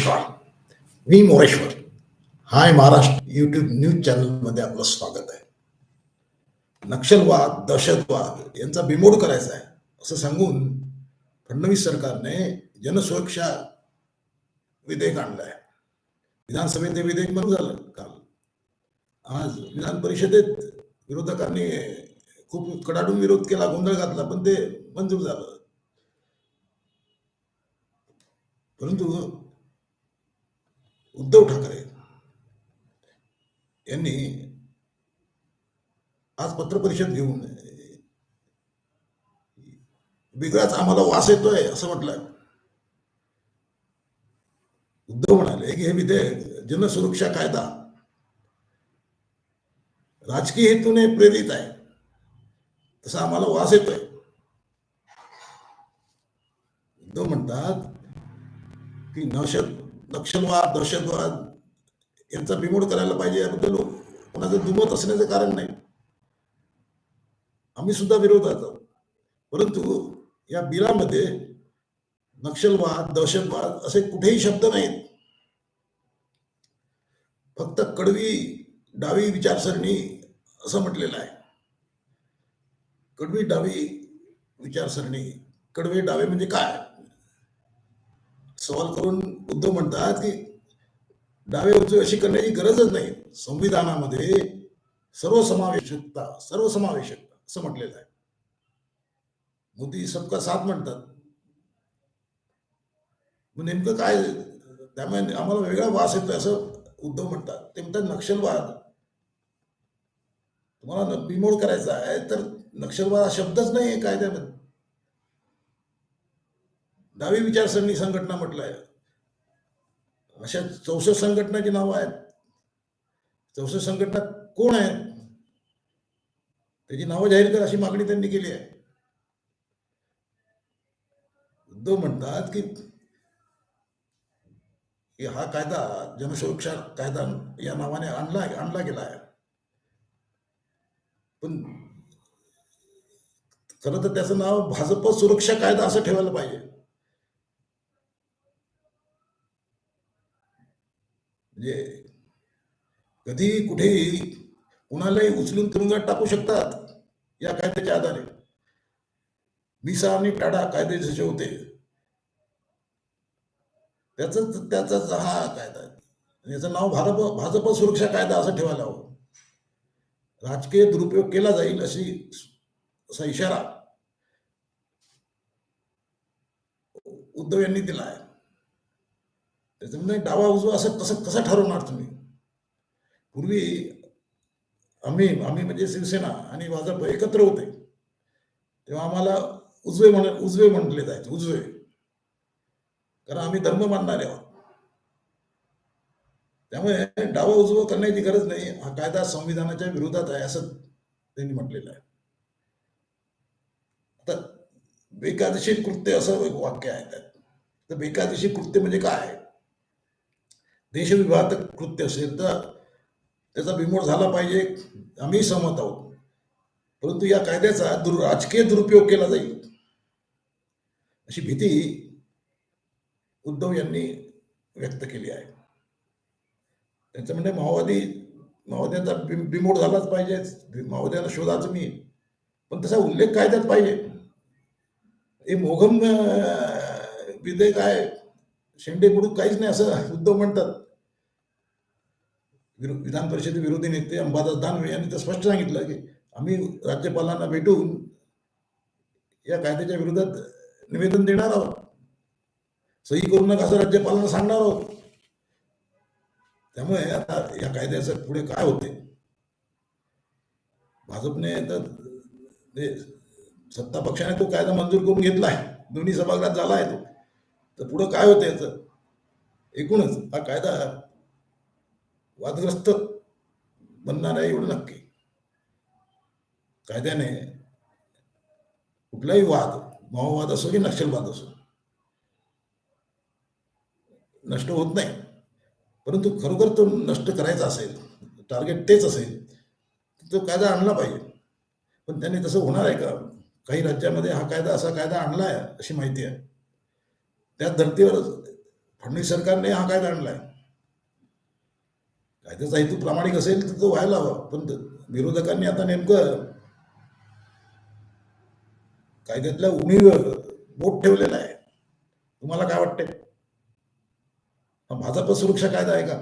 नमस्कार. मी Moreshwar. Hi Maharashtra YouTube news चॅनलमध्ये आपलं स्वागत आहे. नक्षलवाद दहशतवाद यांचा बिमोड करायचा आहे असं सांगून फडणवीस सरकारने जनसुरक्षा विधेयक आणलं आहे. विधानसभेत ते विधेयक बंद झालं काल. आज विधान परिषदेत विरोधकांनी खूप कडाडून विरोध केला गोंधळ घातला पण ते मंजूर झालं. परंतु उद्धव ठाकरे यांनी आज पत्रपरिषद घेऊन वेगळाच आम्हाला वास येतोय असं म्हटलं. उद्धव म्हणाले की हे विधेयक जनसुरक्षा कायदा राजकीय हेतूने प्रेरित आहे. तसा आम्हाला वास येतोय. उद्धव म्हणतात की नशत नक्षलवाद दहशतवाद यांचा बिमोड करायला पाहिजे याबद्दल कोणाचं दुमत असण्याचं कारण नाही. आम्ही सुद्धा विरोधात आहोत. परंतु या बिलामध्ये नक्षलवाद दहशतवाद असे कुठेही शब्द नाहीत. फक्त कडवी डावी विचारसरणी असं म्हटलेलं आहे. कडवी डावी विचारसरणी कडवे डावे म्हणजे काय? सवाल करून उद्धव म्हणतात की डावे उजवे अशी करण्याची गरजच नाही. संविधानामध्ये सर्वसमावेशकता सर्वसमावेशकता असं म्हटलेलं आहे. मोदी सबका साथ म्हणतात. मग नेमकं काय त्यामुळे आम्हाला वेगळा वास येतोय असं उद्धव म्हणतात. ते म्हणतात नक्षलवाद. तुम्हाला न- बिमोड करायचा आहे तर नक्षलवाद हा शब्दच नाही आहे कायद्यामध्ये. दहावी विचारसरणी संघटना म्हटलं आहे. अशा चौसष्ट संघटनाची नावं आहेत. चौसष्ट संघटना कोण आहेत? त्याची नावं जाहीर कर अशी मागणी त्यांनी केली आहे. उद्धव म्हणतात की की हा कायदा जनसुरक्षा कायदा या नावाने आणला आणला गेला आहे. पण खरं तर त्याचं नाव भाजप सुरक्षा कायदा असं ठेवायला पाहिजे म्हणजे कधी कुठेही कुणालाही उचलून तुरुंगात टाकू शकतात या कायद्याच्या आधारे. मिसा आणि टाडा कायदे जसे होते त्याच त्याचाच हा कायदा याचं नाव भाजप भाजप सुरक्षा कायदा असं ठेवायला हवं. राजकीय दुरुपयोग केला जाईल अशी असा इशारा उद्धव यांनी दिला आहे. त्याच्यामुळे डावा उजवा असं कसं कसं ठरवणार तुम्ही? पूर्वी आम्ही आम्ही म्हणजे शिवसेना आणि भाजप एकत्र होते. तेव्हा आम्हाला उजवे म्हण उजवे म्हटले जायचे उजवे. कारण आम्ही धर्म मानणारे आहोत. त्यामुळे डावा उजवं करण्याची गरज नाही. हा कायदा संविधानाच्या विरोधात आहे असं त्यांनी म्हटलेलं आहे. आता बेकायदेशीर कृत्य असं एक वाक्य आहे त्यात. तर बेकायदेशीर कृत्य म्हणजे काय? देशविघातक कृत्य असेल तर त्याचा बिमोड झाला पाहिजे. आम्ही सहमत आहोत. परंतु या कायद्याचा दुर राजकीय दुरुपयोग केला जाईल. अशी भीती उद्धव यांनी व्यक्त केली आहे. त्यांचं म्हणजे माओवादी माओवाद्यांचा बिमोड झालाच पाहिजे. माओवाद्यांना शोधाच मी पण तसा उल्लेख कायद्यात पाहिजे. हे मोघम विधेयक आहे. शेंडे बुडूक काहीच नाही असं उद्धव म्हणतात. विरो- विधान परिषद विरोधी नेते अंबादास दानवे यांनी तर स्पष्ट सांगितलं की आम्ही राज्यपालांना भेटून या कायद्याच्या विरोधात निवेदन देणार आहोत. सही करू नका असं राज्यपालांना सांगणार आहोत. त्यामुळे आता या कायद्याचं पुढे काय होते? भाजपने तर सत्ता पक्षाने तो कायदा मंजूर करून घेतलाय दोन्ही सभागृहात झाला आहे तो. तर पुढं काय होतं याचं? एकूणच हा कायदा वादग्रस्त बनणार आहे एवढं नक्की. कायद्याने कुठलाही वाद माओवाद असो की नक्षलवाद असो नष्ट होत नाही. परंतु खरोखर तो नष्ट करायचा असेल टार्गेट तेच असेल तो कायदा आणला पाहिजे. पण त्यांनी तसं होणार आहे का? काही राज्यामध्ये हा कायदा असा कायदा आणला आहे अशी माहिती आहे. त्या धर्तीवर फडणवीस सरकारने हा कायदा आणलाय कायद्याचा हेतू प्रामाणिक असेल तर तो व्हायला हवा. पण विरोधकांनी आता नेमकं कायद्यातल्या उणीवर बोट ठेवलेला आहे. तुम्हाला काय वाटतंय? हा भाजप सुरक्षा कायदा आहे का?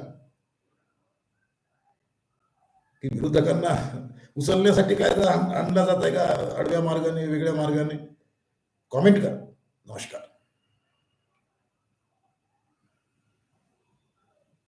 की विरोधकांना उचलण्यासाठी कायदा आणला जात आहे का? आडव्या मार्गाने वेगळ्या मार्गाने? कॉमेंट करा. नमस्कार.